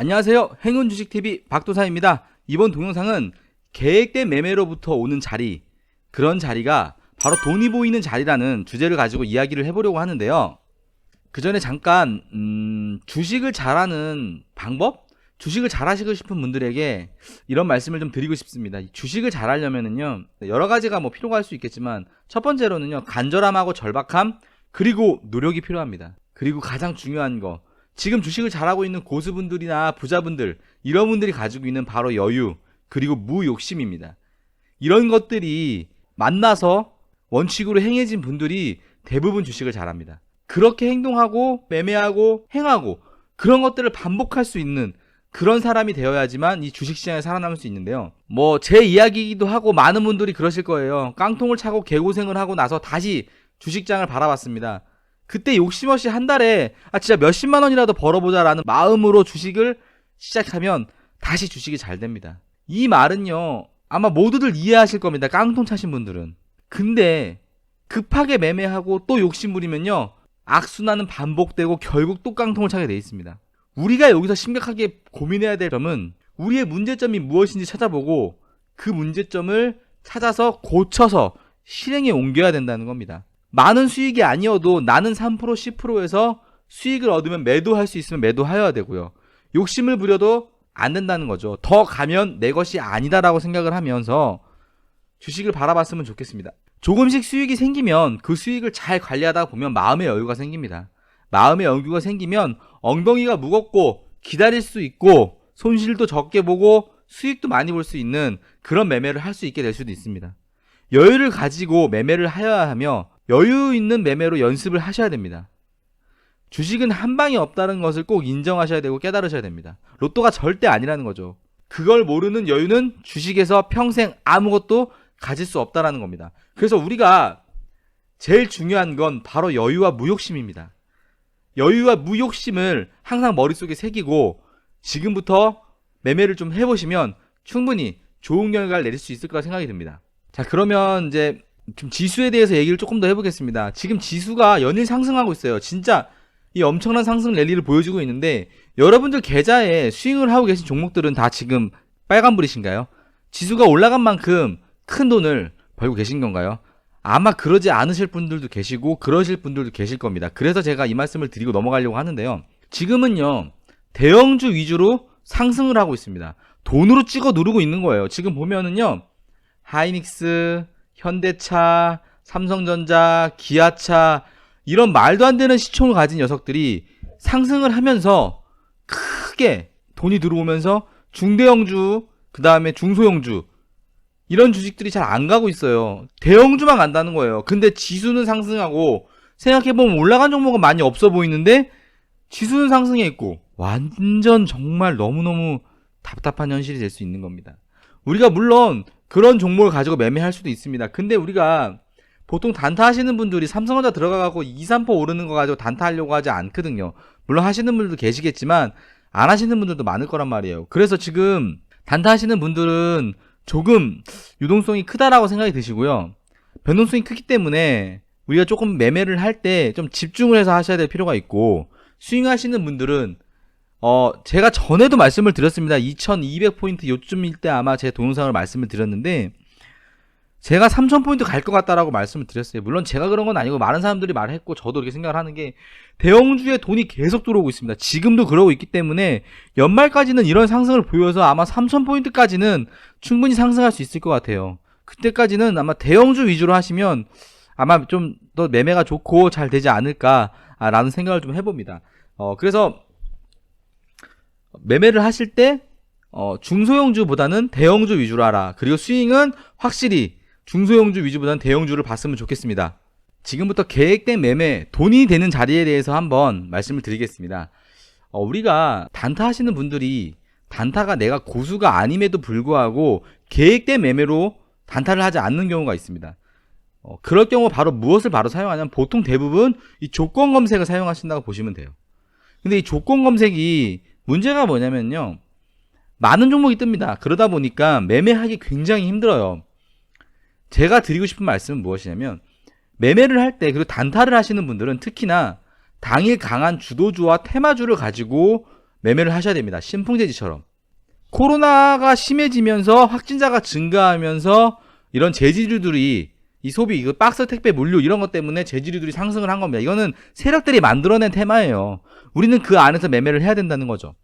안녕하세요. 행운주식TV 박도사입니다. 이번 동영상은 계획된 매매로부터 오는 자리, 그런 자리가 바로 돈이 보이는 자리라는 주제를 가지고 이야기를 해보려고 하는데요. 그 전에 잠깐, 음, 주식을 잘하는 방법? 주식을 잘하시고 싶은 분들에게 이런 말씀을 좀 드리고 싶습니다. 이 주식을 잘하려면은요, 여러 가지가 뭐 필요가 할수 있겠지만, 첫 번째로는요, 간절함하고 절박함, 그리고 노력이 필요합니다. 그리고 가장 중요한 거, 지금 주식을 잘하고 있는 고수분들이나 부자분들, 이런 분들이 가지고 있는 바로 여유, 그리고 무욕심입니다. 이런 것들이 만나서 원칙으로 행해진 분들이 대부분 주식을 잘합니다. 그렇게 행동하고, 매매하고, 행하고, 그런 것들을 반복할 수 있는 그런 사람이 되어야지만 이 주식시장에 살아남을 수 있는데요. 뭐, 제 이야기이기도 하고 많은 분들이 그러실 거예요. 깡통을 차고 개고생을 하고 나서 다시 주식장을 바라봤습니다. 그때 욕심 없이 한 달에 아 진짜 몇십만 원이라도 벌어보자라는 마음으로 주식을 시작하면 다시 주식이 잘 됩니다. 이 말은요 아마 모두들 이해하실 겁니다. 깡통 차신 분들은. 근데 급하게 매매하고 또 욕심 부리면요 악순환은 반복되고 결국 또 깡통을 차게 돼 있습니다. 우리가 여기서 심각하게 고민해야 될 점은 우리의 문제점이 무엇인지 찾아보고 그 문제점을 찾아서 고쳐서 실행에 옮겨야 된다는 겁니다. 많은 수익이 아니어도 나는 3% 10%에서 수익을 얻으면 매도할 수 있으면 매도하여야 되고요. 욕심을 부려도 안 된다는 거죠. 더 가면 내 것이 아니다라고 생각을 하면서 주식을 바라봤으면 좋겠습니다. 조금씩 수익이 생기면 그 수익을 잘 관리하다 보면 마음의 여유가 생깁니다. 마음의 여유가 생기면 엉덩이가 무겁고 기다릴 수 있고 손실도 적게 보고 수익도 많이 볼 수 있는 그런 매매를 할 수 있게 될 수도 있습니다. 여유를 가지고 매매를 하여야 하며 여유 있는 매매로 연습을 하셔야 됩니다. 주식은 한 방이 없다는 것을 꼭 인정하셔야 되고 깨달으셔야 됩니다. 로또가 절대 아니라는 거죠. 그걸 모르는 여유는 주식에서 평생 아무것도 가질 수 없다라는 겁니다. 그래서 우리가 제일 중요한 건 바로 여유와 무욕심입니다. 여유와 무욕심을 항상 머릿속에 새기고 지금부터 매매를 좀 해보시면 충분히 좋은 결과를 내릴 수 있을 거라 생각이 듭니다. 자, 그러면 이제 좀 지수에 대해서 얘기를 조금 더 해보겠습니다. 지금 지수가 연일 상승하고 있어요. 진짜 이 엄청난 상승 랠리를 보여주고 있는데 여러분들 계좌에 스윙을 하고 계신 종목들은 다 지금 빨간불이신가요? 지수가 올라간 만큼 큰 돈을 벌고 계신 건가요? 아마 그러지 않으실 분들도 계시고 그러실 분들도 계실 겁니다. 그래서 제가 이 말씀을 드리고 넘어가려고 하는데요. 지금은요. 대형주 위주로 상승을 하고 있습니다. 돈으로 찍어 누르고 있는 거예요. 지금 보면은요. 하이닉스, 현대차, 삼성전자, 기아차 이런 말도 안 되는 시총을 가진 녀석들이 상승을 하면서 크게 돈이 들어오면서 중대형주, 그 다음에 중소형주 이런 주식들이 잘 안 가고 있어요. 대형주만 간다는 거예요. 근데 지수는 상승하고 생각해보면 올라간 종목은 많이 없어 보이는데 지수는 상승해 있고 완전 정말 너무너무 답답한 현실이 될 수 있는 겁니다. 우리가 물론 그런 종목을 가지고 매매할 수도 있습니다. 근데 우리가 보통 단타 하시는 분들이 삼성전자 들어가고 2, 3% 오르는 거 가지고 단타 하려고 하지 않거든요. 물론 하시는 분들도 계시겠지만 안 하시는 분들도 많을 거란 말이에요. 그래서 지금 단타 하시는 분들은 조금 유동성이 크다라고 생각이 드시고요. 변동성이 크기 때문에 우리가 조금 매매를 할 때 좀 집중을 해서 하셔야 될 필요가 있고 스윙 하시는 분들은 어 제가 전에도 말씀을 드렸습니다. 2200포인트 요쯤일 때 아마 제 동영상을 말씀을 드렸는데 제가 3000포인트 갈 것 같다라고 말씀을 드렸어요. 물론 제가 그런 건 아니고 많은 사람들이 말했고 저도 이렇게 생각을 하는 게 대형주에 돈이 계속 들어오고 있습니다. 지금도 그러고 있기 때문에 연말까지는 이런 상승을 보여서 아마 3000포인트까지는 충분히 상승할 수 있을 것 같아요. 그때까지는 아마 대형주 위주로 하시면 아마 좀 더 매매가 좋고 잘 되지 않을까라는 생각을 좀 해봅니다. 어, 그래서 매매를 하실 때 어, 중소형주보다는 대형주 위주로 하라. 그리고 스윙은 확실히 중소형주 위주보다는 대형주를 봤으면 좋겠습니다. 지금부터 계획된 매매, 돈이 되는 자리에 대해서 한번 말씀을 드리겠습니다. 어, 우리가 단타 하시는 분들이 단타가 내가 고수가 아님에도 불구하고 계획된 매매로 단타를 하지 않는 경우가 있습니다. 어, 그럴 경우 바로 무엇을 바로 사용하냐면 보통 대부분 이 조건 검색을 사용하신다고 보시면 돼요. 근데 이 조건 검색이 문제가 뭐냐면요. 많은 종목이 뜹니다. 그러다 보니까 매매하기 굉장히 힘들어요. 제가 드리고 싶은 말씀은 무엇이냐면 매매를 할 때 그리고 단타를 하시는 분들은 특히나 당일 강한 주도주와 테마주를 가지고 매매를 하셔야 됩니다. 신풍제지처럼. 코로나가 심해지면서 확진자가 증가하면서 이런 재지류들이 이 소비, 이거 박스 택배 물류 이런 것 때문에 재지류들이 상승을 한 겁니다. 이거는 세력들이 만들어낸 테마예요. 우리는 그 안에서 매매를 해야 된다는 거죠.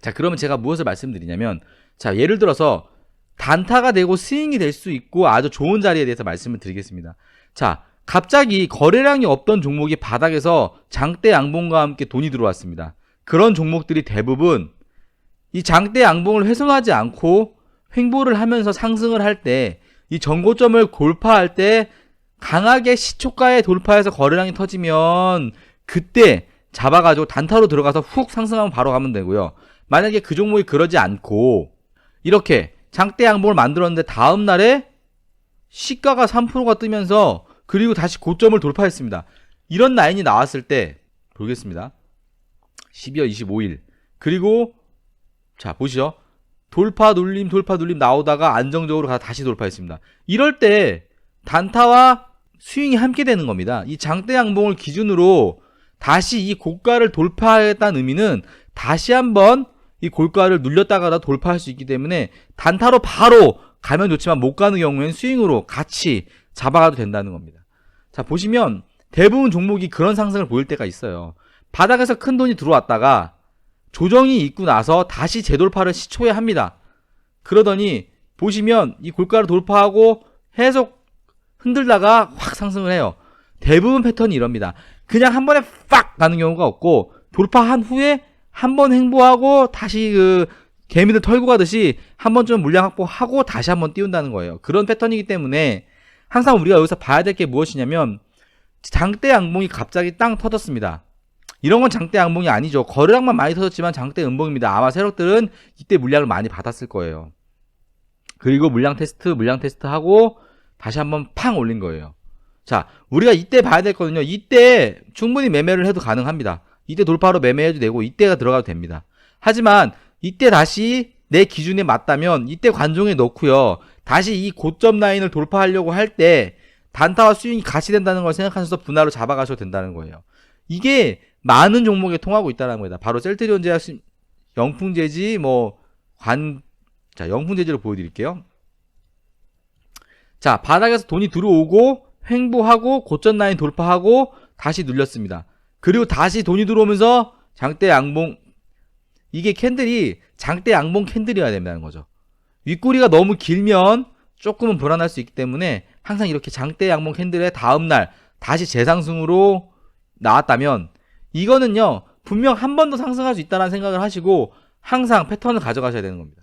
자, 그러면 제가 무엇을 말씀드리냐면, 자, 예를 들어서 단타가 되고 스윙이 될 수 있고 아주 좋은 자리에 대해서 말씀을 드리겠습니다. 자, 갑자기 거래량이 없던 종목이 바닥에서 장대 양봉과 함께 돈이 들어왔습니다. 그런 종목들이 대부분 이 장대 양봉을 훼손하지 않고 횡보를 하면서 상승을 할 때 이 전고점을 돌파할 때 강하게 시초가에 돌파해서 거래량이 터지면 그때 잡아가지고 단타로 들어가서 훅 상승하면 바로 가면 되고요. 만약에 그 종목이 그러지 않고 이렇게 장대 양봉을 만들었는데 다음 날에 시가가 3%가 뜨면서 그리고 다시 고점을 돌파했습니다. 이런 라인이 나왔을 때 보겠습니다. 12월 25일 그리고 자 보시죠. 돌파 눌림 돌파 눌림 나오다가 안정적으로 가 다시 돌파했습니다. 이럴 때 단타와 스윙이 함께 되는 겁니다. 이 장대 양봉을 기준으로 다시 이 고가를 돌파하겠다는 의미는 다시 한번 이 고가를 눌렸다가 돌파할 수 있기 때문에 단타로 바로 가면 좋지만 못 가는 경우에는 스윙으로 같이 잡아가도 된다는 겁니다. 자 보시면 대부분 종목이 그런 상승을 보일 때가 있어요. 바닥에서 큰 돈이 들어왔다가 조정이 있고 나서 다시 재돌파를 시초에 합니다. 그러더니 보시면 이 골가를 돌파하고 계속 흔들다가 확 상승을 해요. 대부분 패턴이 이럽니다. 그냥 한 번에 팍 가는 경우가 없고 돌파한 후에 한 번 행보하고 다시 그 개미들 털고 가듯이 한 번쯤 물량 확보하고 다시 한 번 띄운다는 거예요. 그런 패턴이기 때문에 항상 우리가 여기서 봐야 될 게 무엇이냐면 장대 양봉이 갑자기 땅 터졌습니다. 이런 건 장대 양봉이 아니죠. 거래량만 많이 터졌지만 장대 음봉입니다. 아마 세력들은 이때 물량을 많이 받았을 거예요. 그리고 물량 테스트, 물량 테스트 하고 다시 한번 팡 올린 거예요. 자, 우리가 이때 봐야 될 거는요. 이때 충분히 매매를 해도 가능합니다. 이때 돌파로 매매해도 되고 이때가 들어가도 됩니다. 하지만 이때 다시 내 기준에 맞다면 이때 관종에 넣고요. 다시 이 고점 라인을 돌파하려고 할 때 단타와 스윙이 같이 된다는 걸 생각하셔서 분할로 잡아가셔도 된다는 거예요. 이게 많은 종목에 통하고 있다는 겁니다. 바로 셀트리온 제약, 영풍제지, 뭐, 관, 자, 영풍제지로 보여드릴게요. 자, 바닥에서 돈이 들어오고, 횡보하고, 고점 라인 돌파하고, 다시 눌렸습니다. 그리고 다시 돈이 들어오면서, 장대 양봉, 이게 캔들이 장대 양봉 캔들이어야 된다는 거죠. 윗꼬리가 너무 길면 조금은 불안할 수 있기 때문에 항상 이렇게 장대 양봉 캔들의 다음날 다시 재상승으로 나왔다면 이거는요 분명 한 번 더 상승할 수 있다는 생각을 하시고 항상 패턴을 가져가셔야 되는 겁니다.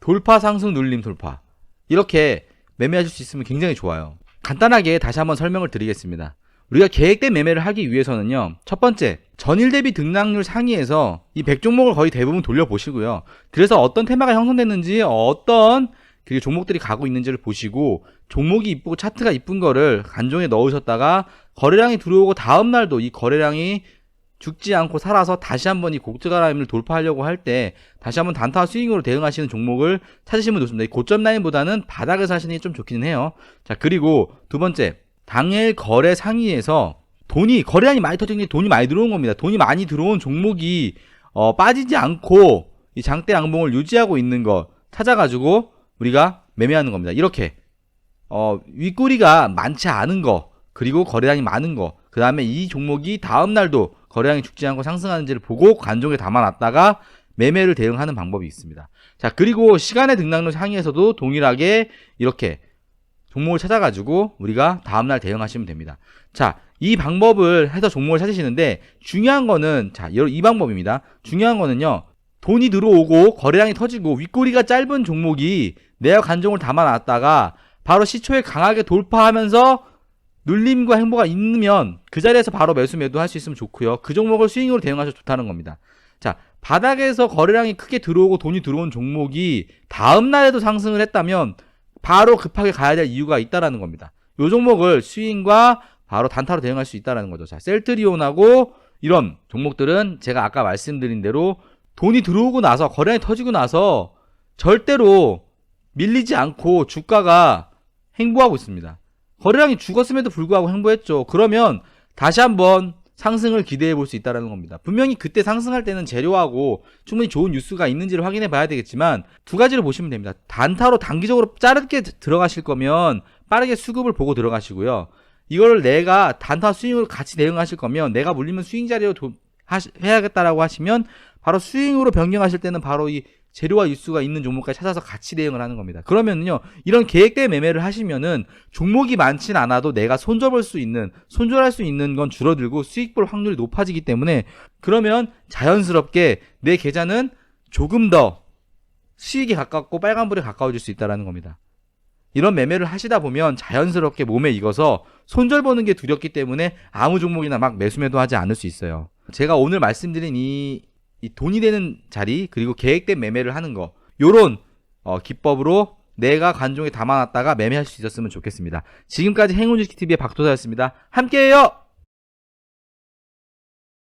돌파 상승 눌림 돌파 이렇게 매매하실 수 있으면 굉장히 좋아요. 간단하게 다시 한번 설명을 드리겠습니다. 우리가 계획된 매매를 하기 위해서는요. 첫 번째, 전일 대비 등락률 상위에서 이 100종목을 거의 대부분 돌려보시고요. 그래서 어떤 테마가 형성됐는지 어떤 그 종목들이 가고 있는지를 보시고 종목이 이쁘고 차트가 이쁜 거를 간종에 넣으셨다가 거래량이 들어오고 다음 날도 이 거래량이 죽지 않고 살아서 다시 한번 이 고가 라인을 돌파하려고 할 때 다시 한번 단타 스윙으로 대응하시는 종목을 찾으시면 좋습니다. 이 고점 라인보다는 바닥에서 하시는 게 좀 좋기는 해요. 자, 그리고 두 번째, 당일 거래 상위에서 돈이 거래량이 많이 터진 게 돈이 많이 들어온 겁니다. 돈이 많이 들어온 종목이 어, 빠지지 않고 이 장대 양봉을 유지하고 있는 거 찾아가지고 우리가 매매하는 겁니다. 이렇게 어, 윗꼬리가 많지 않은 거 그리고 거래량이 많은 거 그 다음에 이 종목이 다음 날도 거래량이 죽지 않고 상승하는지를 보고 관종에 담아놨다가 매매를 대응하는 방법이 있습니다. 자 그리고 시간의 등락률 상위에서도 동일하게 이렇게 종목을 찾아가지고 우리가 다음날 대응하시면 됩니다. 자, 이 방법을 해서 종목을 찾으시는데 중요한 거는 자, 이 방법입니다. 중요한 거는요. 돈이 들어오고 거래량이 터지고 윗꼬리가 짧은 종목이 내가 간종을 담아놨다가 바로 시초에 강하게 돌파하면서 눌림과 행보가 있으면 그 자리에서 바로 매수 매도 할 수 있으면 좋고요. 그 종목을 스윙으로 대응하셔도 좋다는 겁니다. 자, 바닥에서 거래량이 크게 들어오고 돈이 들어온 종목이 다음 날에도 상승을 했다면 바로 급하게 가야 될 이유가 있다라는 겁니다. 요 종목을 스윙과 바로 단타로 대응할 수 있다라는 거죠. 자, 셀트리온하고 이런 종목들은 제가 아까 말씀드린 대로 돈이 들어오고 나서 거래량이 터지고 나서 절대로 밀리지 않고 주가가 행보하고 있습니다. 거래량이 죽었음에도 불구하고 행보했죠. 그러면 다시 한번 상승을 기대해 볼 수 있다는 겁니다. 분명히 그때 상승할 때는 재료하고 충분히 좋은 뉴스가 있는지를 확인해 봐야 되겠지만 두 가지를 보시면 됩니다. 단타로 단기적으로 짧게 들어가실 거면 빠르게 수급을 보고 들어가시고요. 이거를 내가 단타 스윙으로 같이 대응하실 거면 내가 물리면 스윙 자리로 도- 하시- 해야겠다라고 하시면 바로 스윙으로 변경하실 때는 바로 이 재료와 뉴스가 있는 종목까지 찾아서 같이 대응을 하는 겁니다. 그러면요, 이런 계획된 매매를 하시면은 종목이 많진 않아도 내가 손절볼 수 있는, 손절할 수 있는 건 줄어들고 수익 볼 확률이 높아지기 때문에 그러면 자연스럽게 내 계좌는 조금 더 수익에 가깝고 빨간불에 가까워질 수 있다는 겁니다. 이런 매매를 하시다 보면 자연스럽게 몸에 익어서 손절 보는 게 두렵기 때문에 아무 종목이나 막 매수매도 하지 않을 수 있어요. 제가 오늘 말씀드린 이, 이 돈이 되는 자리 그리고 계획된 매매를 하는 거 요런 어, 기법으로 내가 관종에 담아놨다가 매매할 수 있었으면 좋겠습니다. 지금까지 행운주식TV의 박도사였습니다. 함께해요!